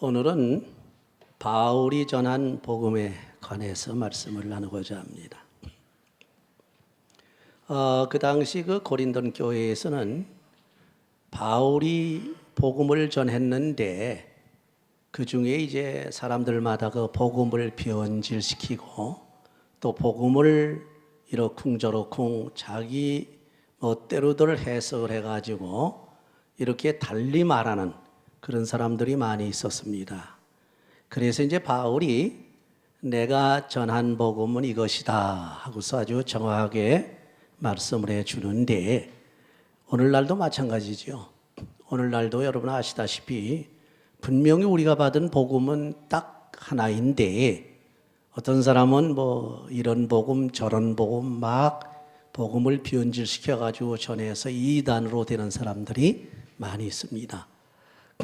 오늘은 바울이 전한 복음에 관해서 말씀을 나누고자 합니다. 어, 그 당시 그 고린돈 교회에서는 바울이 복음을 전했는데 그 중에 이제 사람들마다 그 복음을 변질시키고 또 복음을 이러쿵저러쿵 자기 멋대로들 해석을 해가지고 이렇게 달리 말하는 그런 사람들이 많이 있었습니다. 그래서 이제 바울이 내가 전한 복음은 이것이다 하고서 아주 정확하게 말씀을 해 주는데 오늘날도 마찬가지죠. 오늘날도 여러분 아시다시피 분명히 우리가 받은 복음은 딱 하나인데 어떤 사람은 뭐 이런 복음 저런 복음 막 복음을 변질시켜 가지고 전해서 이단으로 되는 사람들이 많이 있습니다.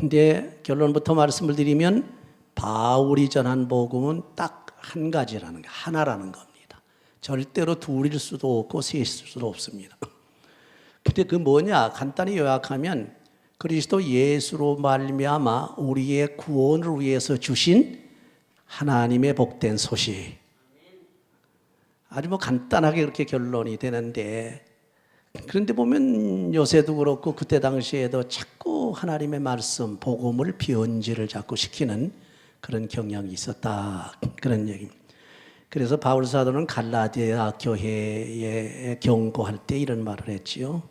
근데 결론부터 말씀을 드리면 바울이 전한 복음은 딱 한 가지라는 게 하나라는 겁니다. 절대로 둘일 수도 없고 셋일 수도 없습니다. 근데 그 뭐냐? 간단히 요약하면 그리스도 예수로 말미암아 우리의 구원을 위해서 주신 하나님의 복된 소식. 아주 뭐 간단하게 그렇게 결론이 되는데 그런데 보면 요새도 그렇고 그때 당시에도 자꾸 하나님의 말씀, 복음을 변질을 자꾸 시키는 그런 경향이 있었다. 그런 얘기입니다. 그래서 바울 사도는 갈라디아 교회에 경고할 때 이런 말을 했지요.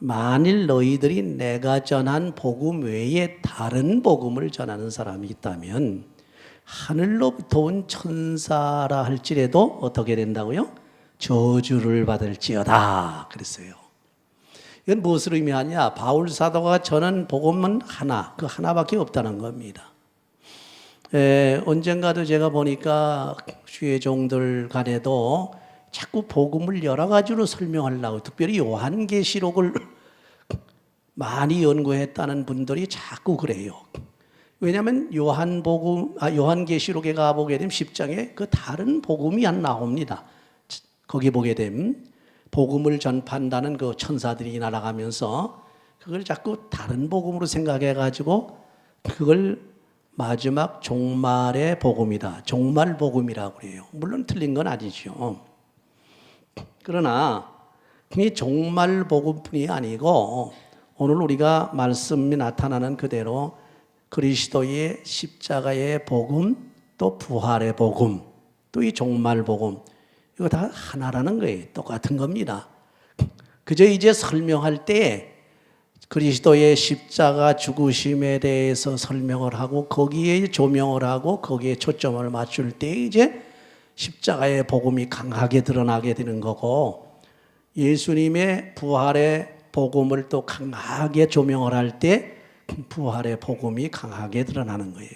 만일 너희들이 내가 전한 복음 외에 다른 복음을 전하는 사람이 있다면 하늘로부터 온 천사라 할지라도 어떻게 된다고요? 저주를 받을지어다 그랬어요. 이건 무엇을 의미하냐? 바울 사도가 전한 복음은 하나, 그 하나밖에 없다는 겁니다. 에, 언젠가도 제가 보니까 주의 종들 간에도 자꾸 복음을 여러 가지로 설명하려고 특별히 요한계시록을 많이 연구했다는 분들이 자꾸 그래요. 왜냐하면 요한복음, 아, 요한계시록에 가보게 되면 10장에 그 다른 복음이 안 나옵니다. 거기 보게 되면 복음을 전파한다는 그 천사들이 날아가면서 그걸 자꾸 다른 복음으로 생각해 가지고 그걸 마지막 종말의 복음이다. 종말 복음이라고 그래요. 물론 틀린 건 아니죠. 그러나 이 종말 복음뿐이 아니고 오늘 우리가 말씀이 나타나는 그대로 그리스도의 십자가의 복음 또 부활의 복음 또 이 종말 복음 이거 다 하나라는 거예요. 똑같은 겁니다. 그저 이제 설명할 때 그리스도의 십자가 죽으심에 대해서 설명을 하고 거기에 조명을 하고 거기에 초점을 맞출 때 이제 십자가의 복음이 강하게 드러나게 되는 거고 예수님의 부활의 복음을 또 강하게 조명을 할 때 부활의 복음이 강하게 드러나는 거예요.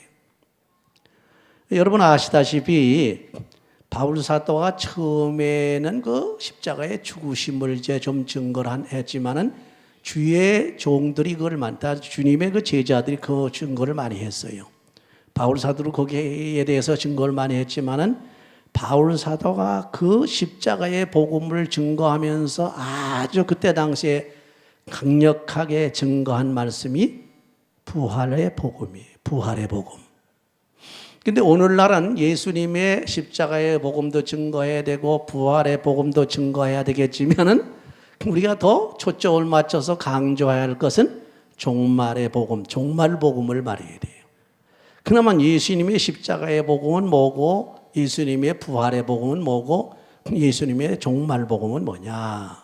여러분 아시다시피 바울 사도가 처음에는 그 십자가의 죽으심을 이제 좀 증거를 했지만은 주의 종들이 그걸 많다. 주님의 그 제자들이 그 증거를 많이 했어요. 바울 사도도 거기에 대해서 증거를 많이 했지만은 바울 사도가 그 십자가의 복음을 증거하면서 아주 그때 당시에 강력하게 증거한 말씀이 부활의 복음이에요. 부활의 복음. 근데 오늘날은 예수님의 십자가의 복음도 증거해야 되고 부활의 복음도 증거해야 되겠지만은 우리가 더 초점을 맞춰서 강조해야 할 것은 종말의 복음, 종말 복음을 말해야 돼요. 그나마 예수님의 십자가의 복음은 뭐고 예수님의 부활의 복음은 뭐고 예수님의 종말 복음은 뭐냐?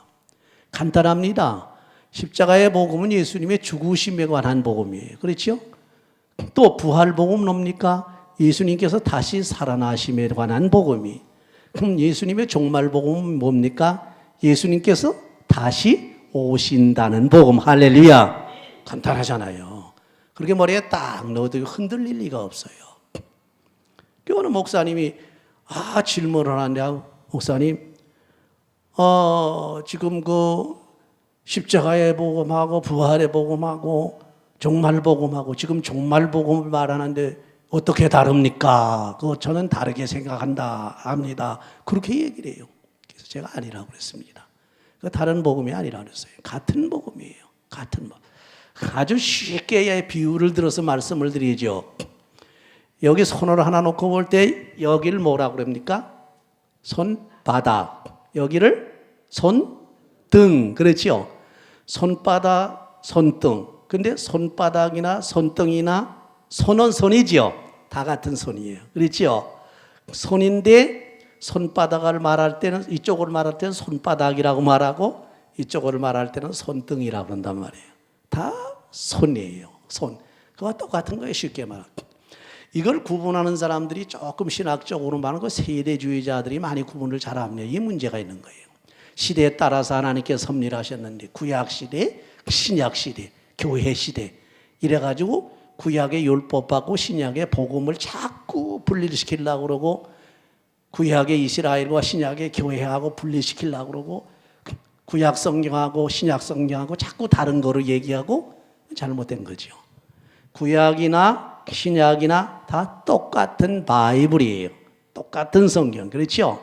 간단합니다. 십자가의 복음은 예수님의 죽으심에 관한 복음이에요. 그렇죠? 또 부활 복음 뭡니까? 예수님께서 다시 살아나심에 관한 복음이. 그럼 예수님의 종말 복음은 뭡니까? 예수님께서 다시 오신다는 복음. 할렐루야. 간단하잖아요. 그렇게 머리에 딱 넣어도 흔들릴 리가 없어요. 그 어느 목사님이 아 질문을 하는데 목사님 어 지금 그 십자가의 복음하고 부활의 복음하고 종말 복음하고 지금 종말 복음을 말하는데 어떻게 다릅니까? 그 저는 다르게 생각한다 합니다. 그렇게 얘기를 해요. 그래서 제가 아니라고 그랬습니다. 그 다른 복음이 아니라 그랬어요. 같은 복음이에요. 같은 복. 아주 쉽게 비유를 들어서 말씀을 드리죠. 여기 손을 하나 놓고 볼 때 여기를 뭐라고 그럽니까? 손바닥. 여기를 손등. 그렇지요? 손바닥, 손등. 근데 손바닥이나 손등이나 손은 손이지요. 다 같은 손이에요. 그렇지요? 손인데 손바닥을 말할 때는 이쪽으로 말할 때는 손바닥이라고 말하고 이쪽으로 말할 때는 손등이라고 그런단 말이에요. 다 손이에요. 손. 그와 똑같은 거예요. 쉽게 말하면. 이걸 구분하는 사람들이 조금 신학적으로 말하는 거 세대주의자들이 많이 구분을 잘합니다. 이 문제가 있는 거예요. 시대에 따라서 하나님께서 섭리하셨는데 구약 시대, 신약 시대, 교회 시대 이래 가지고 구약의 율법 받고 신약의 복음을 자꾸 분리시키려고 그러고 구약의 이스라엘과 신약의 교회하고 분리시키려고 그러고 구약 성경하고 신약 성경하고 자꾸 다른 거로 얘기하고 잘못된 거죠. 구약이나 신약이나 다 똑같은 바이블이에요. 똑같은 성경. 그렇죠?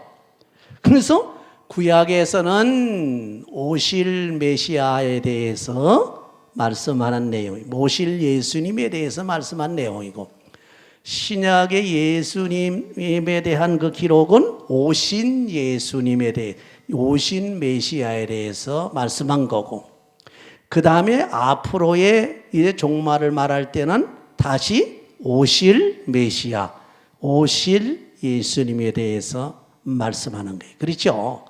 그래서 구약에서는 오실 메시아에 대해서 말씀하는 내용, 오실 예수님에 대해서 말씀한 내용이고 신약의 예수님에 대한 그 기록은 오신 예수님에 대해 오신 메시아에 대해서 말씀한 거고 그 다음에 앞으로의 이제 종말을 말할 때는 다시 오실 메시아, 오실 예수님에 대해서 말씀하는 거예요. 그렇죠?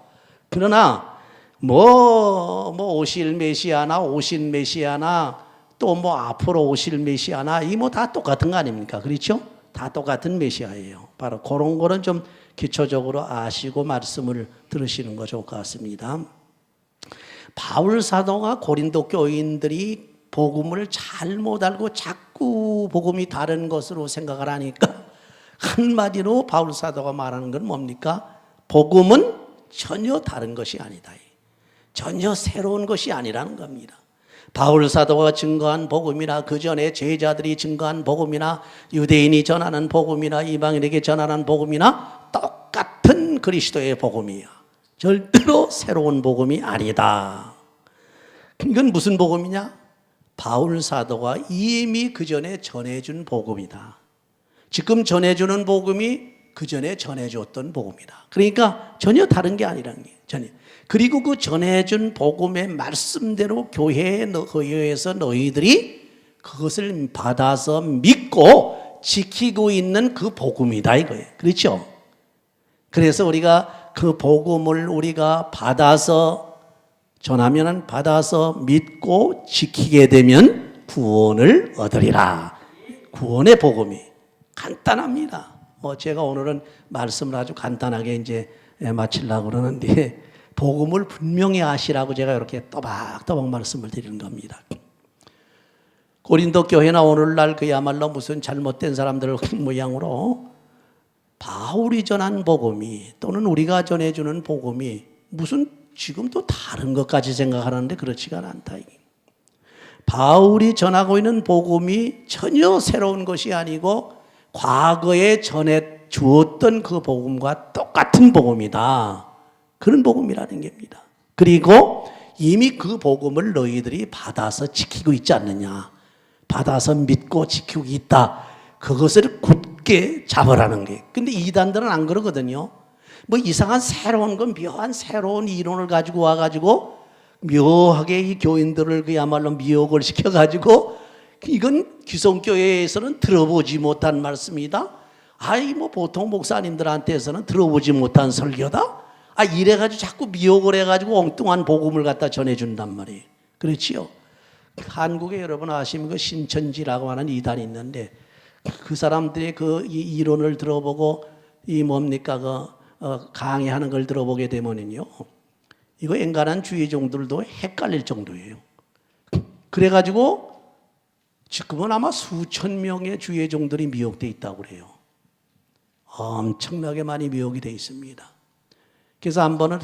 그러나 뭐, 뭐 오실 메시아나 오신 메시아나 또 뭐 앞으로 오실 메시아나 이 뭐 다 똑같은 거 아닙니까? 그렇죠? 다 똑같은 메시아예요. 바로 그런 거는 좀 기초적으로 아시고 말씀을 들으시는 거 좋을 것 같습니다. 바울 사도가 고린도 교인들이 복음을 잘못 알고 자꾸 복음이 다른 것으로 생각을 하니까 한마디로 바울 사도가 말하는 건 뭡니까? 복음은 전혀 다른 것이 아니다. 전혀 새로운 것이 아니라는 겁니다. 바울 사도가 증거한 복음이나 그 전에 제자들이 증거한 복음이나 유대인이 전하는 복음이나 이방인에게 전하는 복음이나 똑같은 그리스도의 복음이야. 절대로 새로운 복음이 아니다. 이건 무슨 복음이냐? 바울 사도가 이미 그 전에 전해준 복음이다. 지금 전해주는 복음이 그 전에 전해줬던 복음이다. 그러니까 전혀 다른 게 아니라는 게 전혀. 그리고 그 전해준 복음의 말씀대로 교회에 의해서 너희들이 그것을 받아서 믿고 지키고 있는 그 복음이다 이거예요. 그렇죠? 그래서 우리가 그 복음을 우리가 받아서 전하면은 받아서 믿고 지키게 되면 구원을 얻으리라. 구원의 복음이 간단합니다. 뭐 제가 오늘은 말씀을 아주 간단하게 이제 마치려고 그러는데 복음을 분명히 아시라고 제가 이렇게 또박또박 말씀을 드리는 겁니다. 고린도 교회나 오늘날 그야말로 무슨 잘못된 사람들 모양으로 바울이 전한 복음이 또는 우리가 전해주는 복음이 무슨 지금도 다른 것까지 생각하는데 그렇지가 않다. 바울이 전하고 있는 복음이 전혀 새로운 것이 아니고 과거에 전해 주었던 그 복음과 똑같은 복음이다. 그런 복음이라는 겁니다. 그리고 이미 그 복음을 너희들이 받아서 지키고 있지 않느냐. 받아서 믿고 지키고 있다. 그것을 굳게 잡으라는 거예요. 근데 이단들은 안 그러거든요. 뭐 이상한 새로운 건 묘한 새로운 이론을 가지고 와가지고 묘하게 이 교인들을 그야말로 미혹을 시켜가지고 이건 기성교회에서는 들어보지 못한 말씀이다. 아이 뭐 보통 목사님들한테서는 들어보지 못한 설교다. 아 이래가지고 자꾸 미혹을 해가지고 엉뚱한 복음을 갖다 전해준단 말이에요. 그렇지요. 한국에 여러분 아시면 그 신천지라고 하는 이단이 있는데 그 사람들의 그 이론을 들어보고 이 뭡니까 그 어, 강의하는 걸 들어보게 되면은요 이거 엔간한 주의종들도 헷갈릴 정도예요. 그래가지고 지금은 아마 수천 명의 주의종들이 미혹돼 있다고 그래요. 엄청나게 많이 미혹이 돼 있습니다. 그래서 한 번은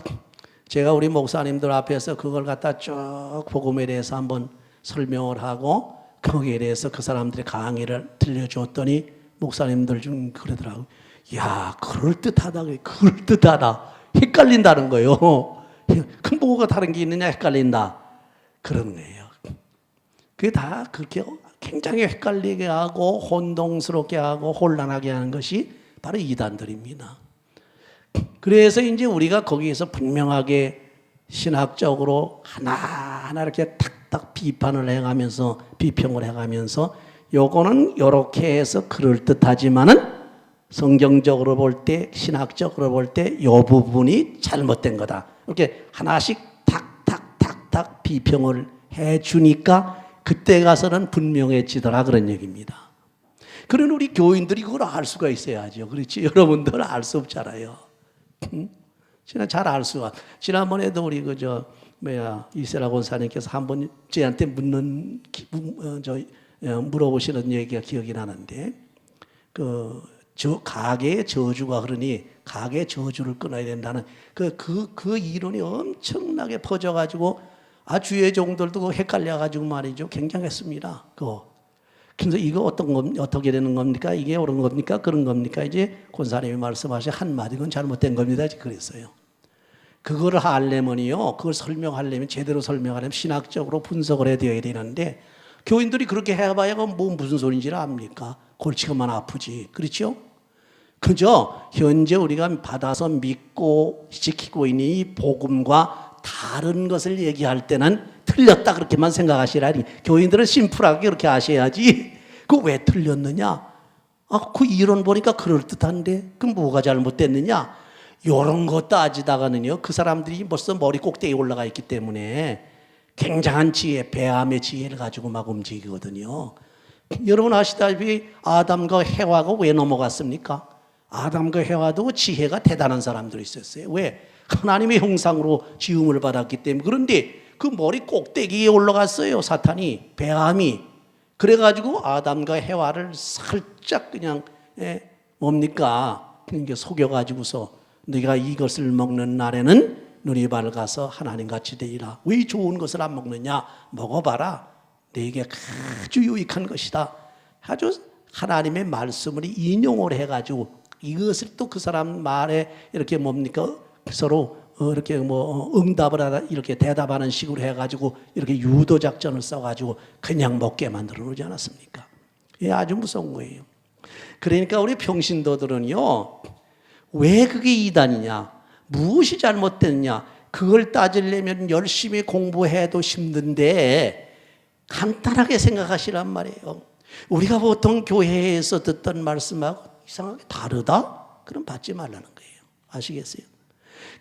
제가 우리 목사님들 앞에서 그걸 갖다 쭉 복음에 대해서 한번 설명을 하고 거기에 대해서 그 사람들의 강의를 들려줬더니 목사님들 중 그러더라고. 야, 그럴듯하다. 그럴듯하다. 헷갈린다는 거예요. 그 뭐가 다른 게 있느냐 헷갈린다. 그런 거예요. 그게 다 그렇게 굉장히 헷갈리게 하고 혼동스럽게 하고 혼란하게 하는 것이 바로 이단들입니다. 그래서 이제 우리가 거기에서 분명하게 신학적으로 하나하나 이렇게 탁탁 비판을 해가면서 비평을 해가면서 요거는 요렇게 해서 그럴듯하지만은 성경적으로 볼 때 신학적으로 볼 때 요 부분이 잘못된 거다. 이렇게 하나씩 탁탁탁탁 비평을 해 주니까 그때 가서는 분명해지더라 그런 얘기입니다. 그런 우리 교인들이 그걸 알 수가 있어야죠. 그렇지? 여러분들은 알수 없잖아요. 지난 잘알 수가. 지난번에도 우리 그저 뭐야 이세라 권사님께서 한 번 저한테 묻는 어, 저 어, 물어보시는 얘기가 기억이 나는데 그 저 가게의 저주가 그러니 가게 저주를 끊어야 된다는 그그 그 이론이 엄청나게 퍼져가지고 아 주의 종들도 그 헷갈려가지고 말이죠 굉장했습니다. 그거. 그래서 이거 어떤 겁 어떻게 되는 겁니까? 이게 옳은 겁니까? 그런 겁니까? 이제 권사님이 말씀하신 한 마디는 잘못된 겁니다. 그랬어요. 그거를 하려면요, 그걸 설명하려면 제대로 설명하려면 신학적으로 분석을 해야 되는데 교인들이 그렇게 해봐야 그건 뭐 무슨 소리인지를 압니까? 골치가만 아프지, 그렇죠? 그저 현재 우리가 받아서 믿고 지키고 있는 이 복음과 다른 것을 얘기할 때는 틀렸다 그렇게만 생각하시라니 교인들은 심플하게 그렇게 하셔야지 그 왜 틀렸느냐 아 그 이론 보니까 그럴듯한데 그럼 뭐가 잘못됐느냐 요런 거 따지다가는요 그 사람들이 벌써 머리 꼭대기에 올라가 있기 때문에 굉장한 지혜 배암의 지혜를 가지고 막 움직이거든요 여러분 아시다시피 아담과 해와가 왜 넘어갔습니까? 아담과 해와도 지혜가 대단한 사람들이 있었어요. 왜? 하나님의 형상으로 지음을 받았기 때문에. 그런데 그 머리 꼭대기에 올라갔어요. 사탄이, 배암이. 그래가지고 아담과 해와를 살짝 그냥, 예, 뭡니까? 이게 속여가지고서 네가 이것을 먹는 날에는 눈이 밝아서 하나님 같이 되리라. 왜 좋은 것을 안 먹느냐? 먹어봐라. 내게 아주 유익한 것이다. 아주 하나님의 말씀을 인용을 해가지고 이것을 또 그 사람 말에 이렇게 뭡니까 서로 어, 이렇게 뭐 응답을 하다 이렇게 대답하는 식으로 해가지고 이렇게 유도 작전을 써가지고 그냥 먹게 만들어 놓지 않았습니까? 예, 아주 무서운 거예요. 그러니까 우리 평신도들은요 왜 그게 이단이냐? 무엇이 잘못됐냐? 그걸 따지려면 열심히 공부해도 힘든데 간단하게 생각하시란 말이에요. 우리가 보통 교회에서 듣던 말씀하고 이상하게 다르다? 그럼 받지 말라는 거예요. 아시겠어요?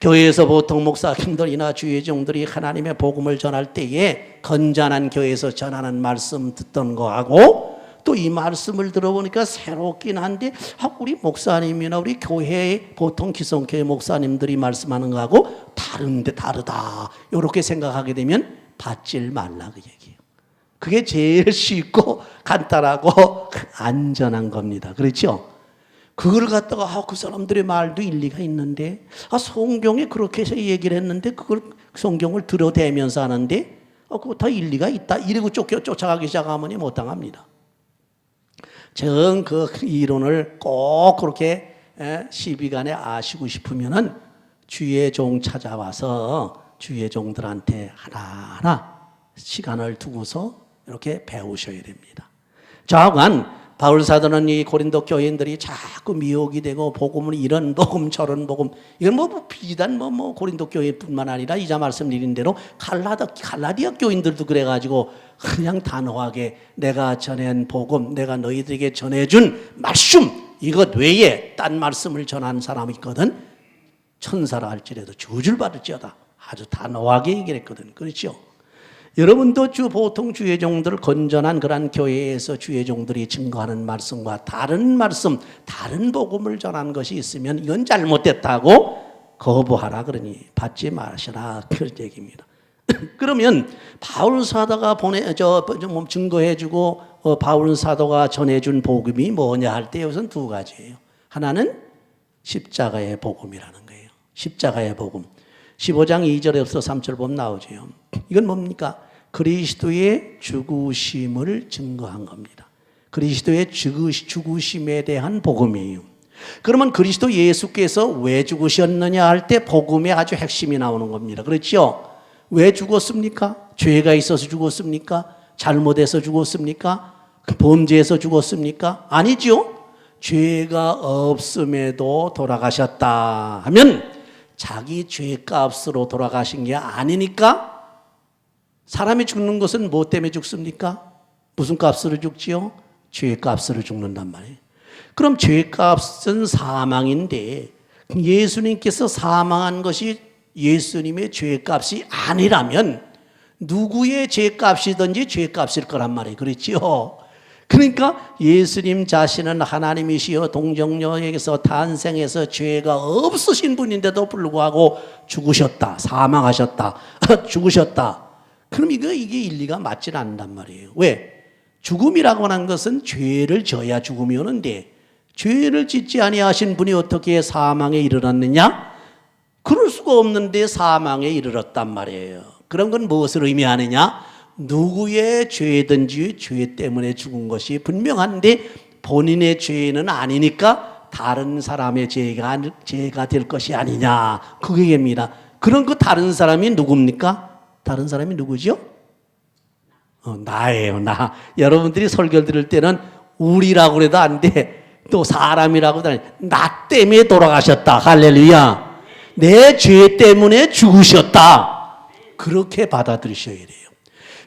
교회에서 보통 목사 형들이나 주의 종들이 하나님의 복음을 전할 때에 건전한 교회에서 전하는 말씀 듣던 거하고 또 이 말씀을 들어보니까 새롭긴 한데 아, 우리 목사님이나 우리 교회의 보통 기성교회 목사님들이 말씀하는 거하고 다른데 다르다 이렇게 생각하게 되면 받질 말라 그 얘기예요. 그게 제일 쉽고 간단하고 안전한 겁니다. 그렇죠? 그걸 갖다가 아, 그 사람들의 말도 일리가 있는데 아, 성경에 그렇게 해서 얘기를 했는데 그걸 성경을 들어대면서 하는데 아, 그거 다 일리가 있다. 이러고 쫓겨 쫓아가기 시작하면 못 당합니다. 정그 이론을 꼭 그렇게 에, 시비간에 아시고 싶으면은 주의 종 찾아와서 주의 종들한테 하나하나 시간을 두고서 이렇게 배우셔야 됩니다. 좌우간 바울 사도는 이 고린도 교인들이 자꾸 미혹이 되고 복음은 이런 복음 저런 복음. 이건 뭐 비단 뭐, 뭐 고린도 교인뿐만 아니라 이자 말씀드린 대로 갈라다 갈라디아 교인들도 그래가지고 그냥 단호하게 내가 전한 복음 내가 너희들에게 전해준 말씀 이것 외에 딴 말씀을 전한 사람이 있거든. 천사라 할지라도 저주를 받을지어다. 아주 단호하게 얘기를 했거든. 그렇죠? 여러분도 주 보통 주의 종들을 건전한 그러한 교회에서 주의 종들이 증거하는 말씀과 다른 말씀, 다른 복음을 전하는 것이 있으면 이건 잘못됐다고 거부하라 그러니 받지 마시라 그런 얘기입니다. 그러면 바울 사도가 보내 저뭐 증거해주고 어, 바울 사도가 전해준 복음이 뭐냐 할 때 우선 두 가지예요. 하나는 십자가의 복음이라는 거예요. 십자가의 복음. 15장 2절에서 3절 보면 나오죠. 이건 뭡니까? 그리스도의 죽으심을 증거한 겁니다. 그리스도의 죽으심에 대한 복음이에요. 그러면 그리스도 예수께서 왜 죽으셨느냐 할 때 복음의 아주 핵심이 나오는 겁니다. 그렇죠? 왜 죽었습니까? 죄가 있어서 죽었습니까? 잘못해서 죽었습니까? 그 범죄해서 죽었습니까? 아니죠. 죄가 없음에도 돌아가셨다 하면 자기 죄 값으로 돌아가신 게 아니니까 사람이 죽는 것은 무엇 때문에 죽습니까? 무슨 값으로 죽지요? 죄 값으로 죽는단 말이에요. 그럼 죄 값은 사망인데 예수님께서 사망한 것이 예수님의 죄 값이 아니라면 누구의 죄 값이든지 죄 값일 거란 말이에요. 그렇지요? 그러니까 예수님 자신은 하나님이시여 동정녀에게서 탄생해서 죄가 없으신 분인데도 불구하고 죽으셨다. 사망하셨다. 죽으셨다. 그럼 이거 이게 일리가 맞질 않는단 말이에요. 왜? 죽음이라고 하는 것은 죄를 져야 죽음이 오는데 죄를 짓지 아니하신 분이 어떻게 사망에 이르렀느냐? 그럴 수가 없는데 사망에 이르렀단 말이에요. 그런 건 무엇을 의미하느냐? 누구의 죄든지 죄 때문에 죽은 것이 분명한데 본인의 죄는 아니니까 다른 사람의 죄가 죄가 될 것이 아니냐 그 얘기입니다. 그런 그 다른 사람이 누굽니까? 다른 사람이 누구죠? 어, 나예요, 나. 여러분들이 설교 들을 때는 우리라고 그래도 안 돼. 또 사람이라고 해도. 나 때문에 돌아가셨다. 할렐루야. 내 죄 때문에 죽으셨다. 그렇게 받아들이셔야 돼요.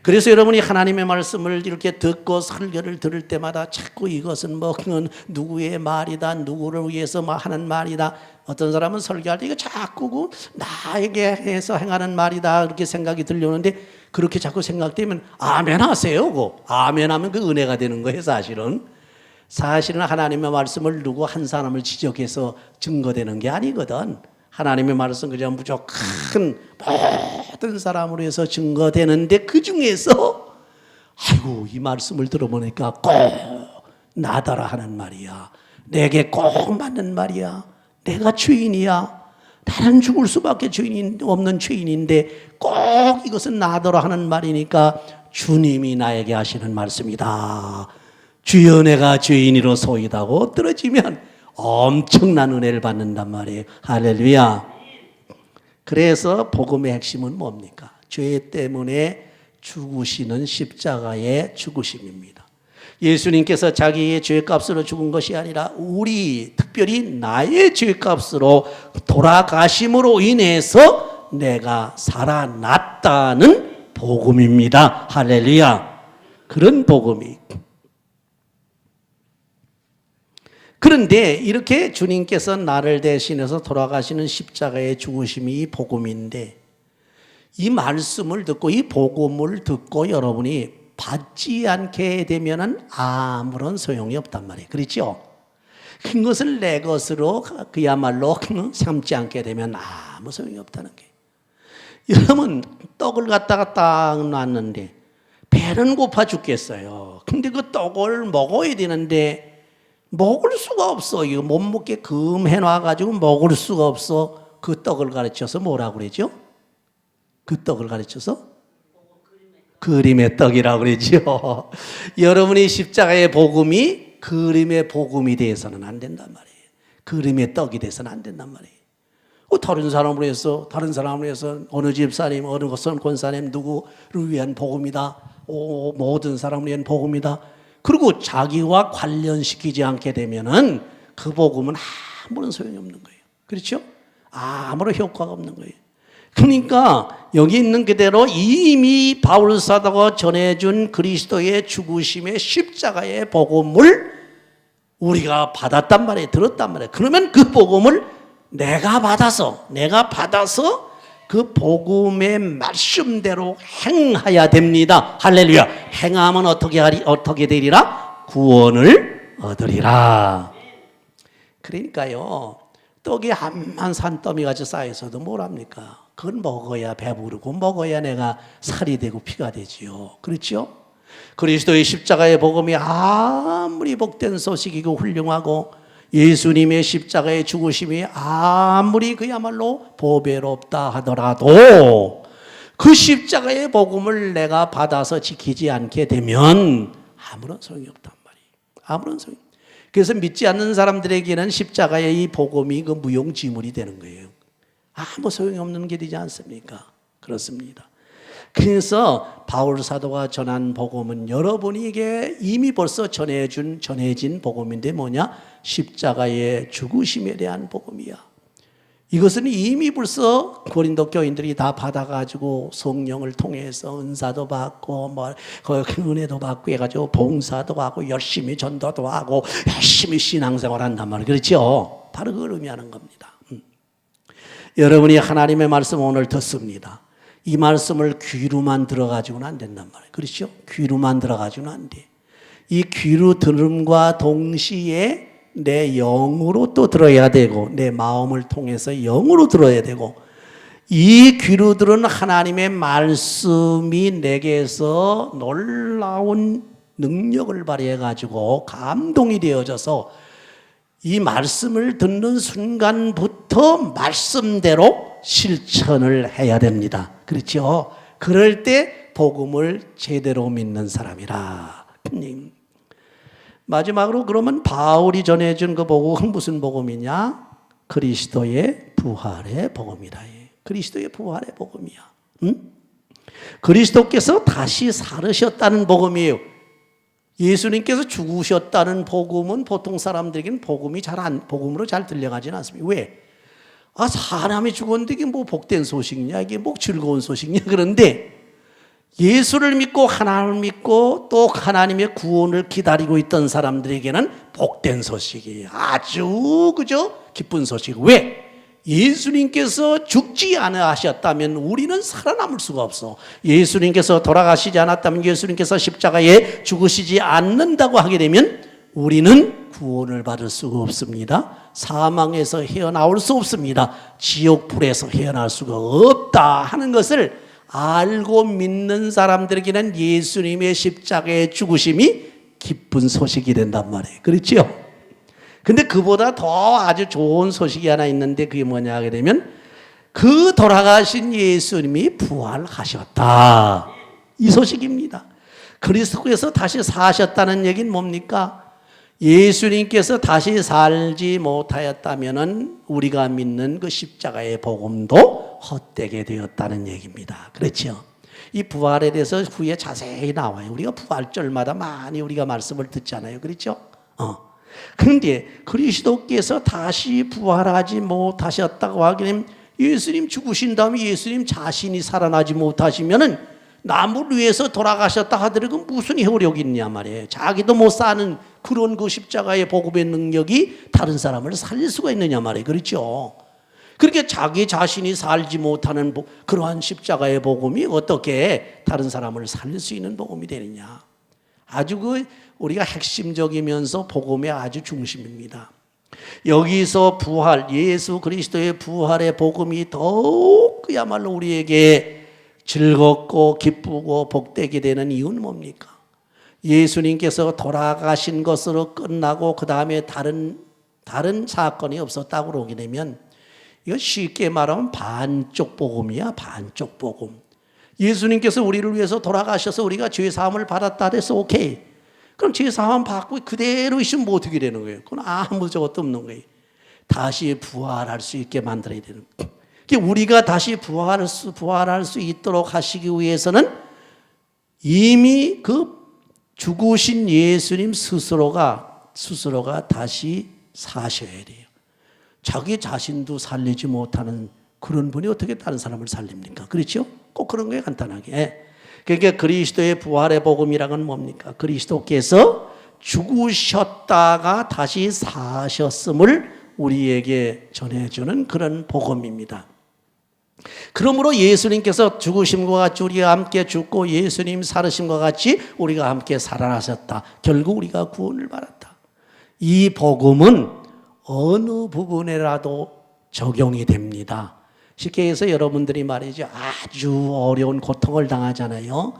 그래서 여러분이 하나님의 말씀을 이렇게 듣고 설교를 들을 때마다 자꾸 이것은 뭐 그건 누구의 말이다, 누구를 위해서 뭐 하는 말이다. 어떤 사람은 설교할 때 이거 자꾸 그 나에게 해서 행하는 말이다 그렇게 생각이 들려오는데 그렇게 자꾸 생각되면 아멘 하세요. 그 아멘 하면 그 은혜가 되는 거예요, 사실은. 사실은 하나님의 말씀을 누구 한 사람을 지적해서 증거되는 게 아니거든. 하나님의 말씀 그냥 무조건 모든 사람으로 해서 증거되는데 그 중에서 아이고 이 말씀을 들어보니까 꼭 나더라 하는 말이야. 내게 꼭 맞는 말이야. 내가 죄인이야. 나는 죽을 수밖에 죄인 없는 죄인인데 꼭 이것은 나더라 하는 말이니까 주님이 나에게 하시는 말씀이다. 주여 내가 죄인이로 소이다고 떨어지면 엄청난 은혜를 받는단 말이에요. 할렐루야. 그래서 복음의 핵심은 뭡니까? 죄 때문에 죽으시는 십자가의 죽으심입니다. 예수님께서 자기의 죄값으로 죽은 것이 아니라 우리 특별히 나의 죄값으로 돌아가심으로 인해서 내가 살아났다는 복음입니다. 할렐루야. 그런 복음이 그런데 이렇게 주님께서 나를 대신해서 돌아가시는 십자가의 죽으심이 복음인데 이 말씀을 듣고 이 복음을 듣고 여러분이 받지 않게 되면은 아무런 소용이 없단 말이에요. 그렇죠? 큰 것을 내 것으로 그야말로 삼지 않게 되면 아무 소용이 없다는 게. 여러분 떡을 갖다가 딱 놨는데 배는 고파 죽겠어요. 근데 그 떡을 먹어야 되는데 먹을 수가 없어. 이거 못 먹게 금 해 놔가지고 먹을 수가 없어. 그 떡을 가르쳐서 뭐라고 그러죠? 그 떡을 가르쳐서? 그림의 떡이라고 그러죠. 여러분이 십자가의 복음이 그림의 복음이 돼서는 안 된단 말이에요. 그림의 떡이 돼서는 안 된단 말이에요. 어, 다른 사람으로 해서 다른 사람으로 해서 어느 집사님 어느 것은 권사님 누구를 위한 복음이다. 오, 모든 사람을 위한 복음이다. 그리고 자기와 관련시키지 않게 되면은 그 복음은 아무런 소용이 없는 거예요. 그렇죠? 아무런 효과가 없는 거예요. 그러니까 여기 있는 그대로 이미 바울 사도가 전해준 그리스도의 죽으심의 십자가의 복음을 우리가 받았단 말이에요. 들었단 말이에요. 그러면 그 복음을 내가 받아서 내가 받아서 그 복음의 말씀대로 행하야 됩니다. 할렐루야. 행하면 어떻게 하리 어떻게 되리라? 구원을 얻으리라. 그러니까요. 떡이 한만 산더미 같이 쌓여서도 뭘 합니까? 그건 먹어야 배부르고 먹어야 내가 살이 되고 피가 되지요. 그렇죠? 그리스도의 십자가의 복음이 아무리 복된 소식이고 훌륭하고 예수님의 십자가의 죽으심이 아무리 그야말로 보배롭다 하더라도 그 십자가의 복음을 내가 받아서 지키지 않게 되면 아무런 소용이 없단 말이에요. 아무런 소용. 그래서 믿지 않는 사람들에게는 십자가의 이 복음이 그 무용지물이 되는 거예요. 아무 소용이 없는 게 되지 않습니까? 그렇습니다. 그래서 바울 사도가 전한 복음은 여러분에게 이미 벌써 전해준 전해진 복음인데 뭐냐? 십자가의 죽으심에 대한 복음이야. 이것은 이미 벌써 고린도 교인들이 다 받아가지고 성령을 통해서 은사도 받고 뭐그 은혜도 받고 해가지고 봉사도 하고 열심히 전도도 하고 열심히 신앙생활 한단 말이에요. 그렇죠? 바로 그걸 의미하는 겁니다. 음. 여러분이 하나님의 말씀 오늘 듣습니다. 이 말씀을 귀로만 들어가지고는 안 된단 말이에요. 그렇죠? 귀로만 들어가지고는 안 돼. 이 귀로 들음과 동시에 내 영으로 또 들어야 되고 내 마음을 통해서 영으로 들어야 되고 이 귀로 들은 하나님의 말씀이 내게서 놀라운 능력을 발휘해 가지고 감동이 되어져서 이 말씀을 듣는 순간부터 말씀대로 실천을 해야 됩니다. 그렇죠? 그럴 때 복음을 제대로 믿는 사람이라. 님. 마지막으로 그러면 바울이 전해준 그 복음은 무슨 복음이냐? 그리스도의 부활의 복음이다. 그리스도의 부활의 복음이야. 응? 그리스도께서 다시 살으셨다는 복음이에요. 예수님께서 죽으셨다는 복음은 보통 사람들에게는 복음이 잘 안, 복음으로 잘 들려가지는 않습니다. 왜? 아, 사람이 죽었는데 이게 뭐 복된 소식이냐? 이게 뭐 즐거운 소식이냐? 그런데 예수를 믿고 하나님을 믿고 또 하나님의 구원을 기다리고 있던 사람들에게는 복된 소식이 아주 그죠? 기쁜 소식. 왜? 예수님께서 죽지 않으셨다면 우리는 살아남을 수가 없어. 예수님께서 돌아가시지 않았다면 예수님께서 십자가에 죽으시지 않는다고 하게 되면 우리는 구원을 받을 수가 없습니다. 사망에서 헤어나올 수 없습니다. 지옥 불에서 헤어날 수가 없다 하는 것을 알고 믿는 사람들에게는 예수님의 십자가의 죽으심이 기쁜 소식이 된단 말이에요. 그렇죠? 근데 그보다 더 아주 좋은 소식이 하나 있는데 그게 뭐냐 하게 되면 그 돌아가신 예수님이 부활하셨다. 이 소식입니다. 그리스도께서 다시 사셨다는 얘기는 뭡니까? 예수님께서 다시 살지 못하였다면은 우리가 믿는 그 십자가의 복음도 헛되게 되었다는 얘기입니다. 그렇죠? 이 부활에 대해서 후에 자세히 나와요. 우리가 부활절마다 많이 우리가 말씀을 듣잖아요. 그렇죠? 어. 그런데 그리스도께서 다시 부활하지 못하셨다고 되면 예수님 죽으신 다음에 예수님 자신이 살아나지 못하시면은 나무를 위해서 돌아가셨다 하더라도 무슨 효력이 있냐 말이에요. 자기도 못 사는 그런 그 십자가의 복음의 능력이 다른 사람을 살릴 수가 있느냐 말이에요. 그렇죠? 그렇게 자기 자신이 살지 못하는 그러한 십자가의 복음이 어떻게 다른 사람을 살릴 수 있는 복음이 되느냐. 아주 그 우리가 핵심적이면서 복음의 아주 중심입니다. 여기서 부활, 예수 그리스도의 부활의 복음이 더욱 그야말로 우리에게 즐겁고 기쁘고 복되게 되는 이유는 뭡니까? 예수님께서 돌아가신 것으로 끝나고 그 다음에 다른 다른 사건이 없었다고 그러게 되면 이거 쉽게 말하면 반쪽 복음이야 반쪽 복음. 예수님께서 우리를 위해서 돌아가셔서 우리가 죄 사함을 받았다 해서 오케이. 그럼 죄 사함 받고 그대로 있으면 뭐 어떻게 되는 거예요? 그건 아무 저것도 없는 거예요. 다시 부활할 수 있게 만들어야 되는 거예요. 우리가 다시 부활할 수, 부활할 수 있도록 하시기 위해서는 이미 그 죽으신 예수님 스스로가, 스스로가 다시 사셔야 돼요. 자기 자신도 살리지 못하는 그런 분이 어떻게 다른 사람을 살립니까? 그렇죠? 꼭 그런 거예요, 간단하게. 그러니까 그리스도의 부활의 복음이라는 뭡니까? 그리스도께서 죽으셨다가 다시 사셨음을 우리에게 전해주는 그런 복음입니다. 그러므로 예수님께서 죽으심과 같이 우리가 함께 죽고 예수님 살으심과 같이 우리가 함께 살아나셨다. 결국 우리가 구원을 받았다. 이 복음은 어느 부분에라도 적용이 됩니다. 쉽게 해서 여러분들이 말이죠. 아주 어려운 고통을 당하잖아요.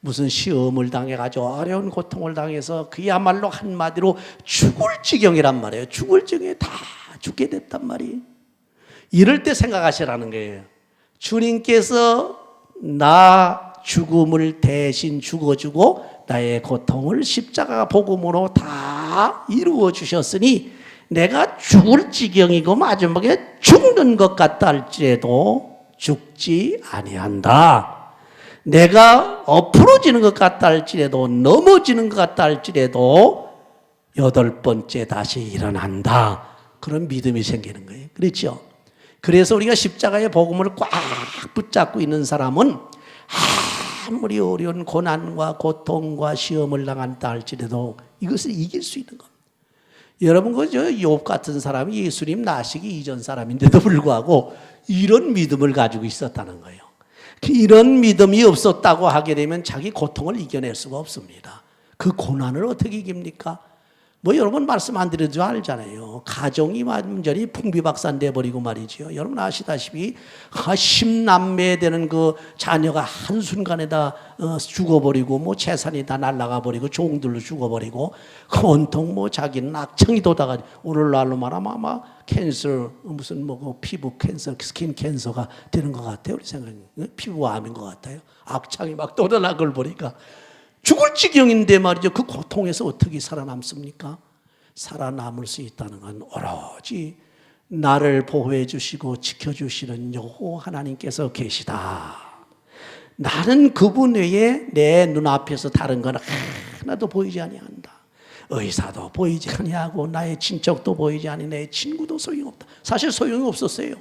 무슨 시험을 당해가지고 어려운 고통을 당해서 그야말로 한마디로 죽을 지경이란 말이에요. 죽을 지경에 다 죽게 됐단 말이에요. 이럴 때 생각하시라는 거예요. 주님께서 나 죽음을 대신 죽어주고 나의 고통을 십자가 복음으로 다 이루어 주셨으니 내가 죽을 지경이고 마지막에 죽는 것 같다 할지라도 죽지 아니한다. 내가 엎으러지는 것 같다 할지라도 넘어지는 것 같다 할지라도 여덟 번째 다시 일어난다. 그런 믿음이 생기는 거예요. 그렇죠? 그래서 우리가 십자가의 복음을 꽉 붙잡고 있는 사람은 아무리 어려운 고난과 고통과 시험을 당한다 할지라도 이것을 이길 수 있는 겁니다. 여러분 그저 욥 같은 사람이 예수님 나시기 이전 사람인데도 불구하고 이런 믿음을 가지고 있었다는 거예요. 이런 믿음이 없었다고 하게 되면 자기 고통을 이겨낼 수가 없습니다. 그 고난을 어떻게 이깁니까? 뭐 여러분 말씀 안 드려도 알잖아요. 가정이 완전히 풍비박산 돼버리고 말이죠. 여러분 아시다시피 아, 십남매 되는 그 자녀가 한순간에 다 어, 죽어버리고 뭐 재산이 다 날아가 버리고 종들로 죽어버리고 온통 뭐 자기는 악청이 돋아가 오늘날로 말하면 아마 캔서 무슨 뭐그 피부 캔서 스킨 캔서가 되는 것 같아요. 우리 생각에 피부암인 것 같아요. 악창이 막 돋아나 걸 보니까 죽을 지경인데 말이죠. 그 고통에서 어떻게 살아남습니까? 살아남을 수 있다는 건 오로지 나를 보호해 주시고 지켜 주시는 여호 하나님께서 계시다. 나는 그분 외에 내 눈앞에서 다른 건 하나도 보이지 아니한다. 의사도 보이지 아니하고 나의 친척도 보이지 아니 내 친구도 소용없다. 사실 소용이 없었어요.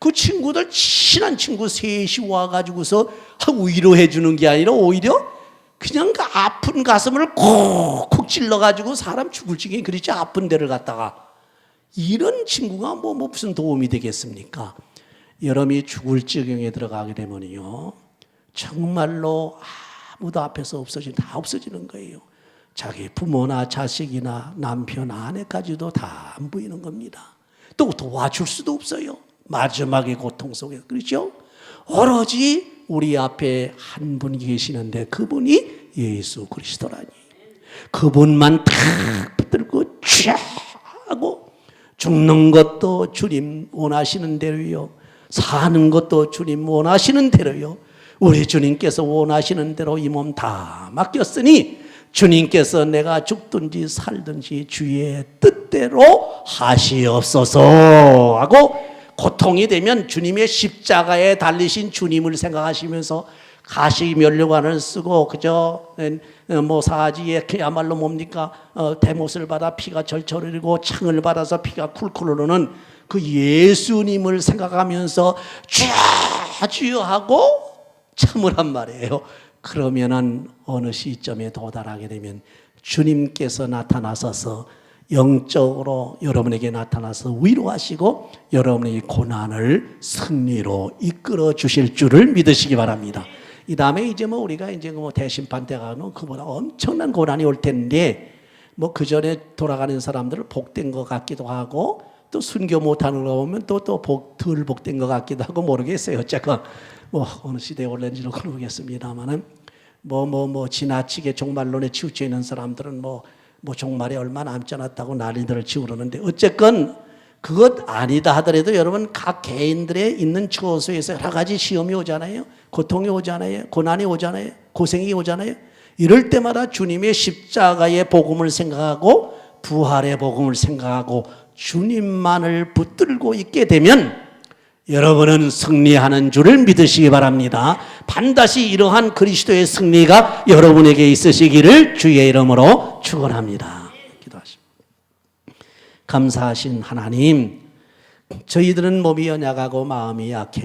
그 친구들 친한 친구 셋이 와가지고서 위로해 주는 게 아니라 오히려 그냥 그 아픈 가슴을 콕콕 찔러가지고 사람 죽을 지경에 그렇지 아픈 데를 갖다가 이런 친구가 뭐, 뭐 무슨 도움이 되겠습니까? 여러분이 죽을 지경에 들어가게 되면요. 정말로 아무도 앞에서 없어지는, 다 없어지는 거예요. 자기 부모나 자식이나 남편, 아내까지도 다 안 보이는 겁니다. 또 도와줄 수도 없어요. 마지막의 고통 속에. 그렇죠? 오로지 우리 앞에 한 분이 계시는데 그분이 예수 그리스도라니. 그분만 탁 붙들고 쫙 하고 죽는 것도 주님 원하시는 대로요. 사는 것도 주님 원하시는 대로요. 우리 주님께서 원하시는 대로 이 몸 다 맡겼으니 주님께서 내가 죽든지 살든지 주의 뜻대로 하시옵소서 하고 고통이 되면 주님의 십자가에 달리신 주님을 생각하시면서 가시 면류관을 쓰고 그저 뭐 사지에 그야말로 뭡니까 어, 대못을 받아 피가 절철 흐르고 창을 받아서 피가 쿨쿨 흐르는 그 예수님을 생각하면서 주여 하고 참으란 말이에요. 그러면은 어느 시점에 도달하게 되면 주님께서 나타나셔서 영적으로 여러분에게 나타나서 위로하시고 여러분의 고난을 승리로 이끌어 주실 줄을 믿으시기 바랍니다. 이 다음에 이제 뭐 우리가 이제 뭐 대심판 때 가면 그보다 엄청난 고난이 올 텐데 뭐 그 전에 돌아가는 사람들을 복된 것 같기도 하고 또 순교 못하는 거 보면 또 또 복덜 복된 것 같기도 하고 모르겠어요. 어쨌건 뭐 어느 시대에 올는지는 모르겠습니다만은 뭐 뭐 뭐 지나치게 종말론에 치우쳐 있는 사람들은 뭐 뭐 종말이 얼마 남지 않았다고 난리들을 치고 그러는데 어쨌건 그것 아니다 하더라도 여러분 각 개인들의 있는 처소에서 여러 가지 시험이 오잖아요. 고통이 오잖아요. 고난이 오잖아요. 고생이 오잖아요. 이럴 때마다 주님의 십자가의 복음을 생각하고 부활의 복음을 생각하고 주님만을 붙들고 있게 되면 여러분은 승리하는 줄을 믿으시기 바랍니다. 반드시 이러한 그리스도의 승리가 여러분에게 있으시기를 주의 이름으로 축원합니다. 기도하십니다. 감사하신 하나님, 저희들은 몸이 연약하고 마음이 약해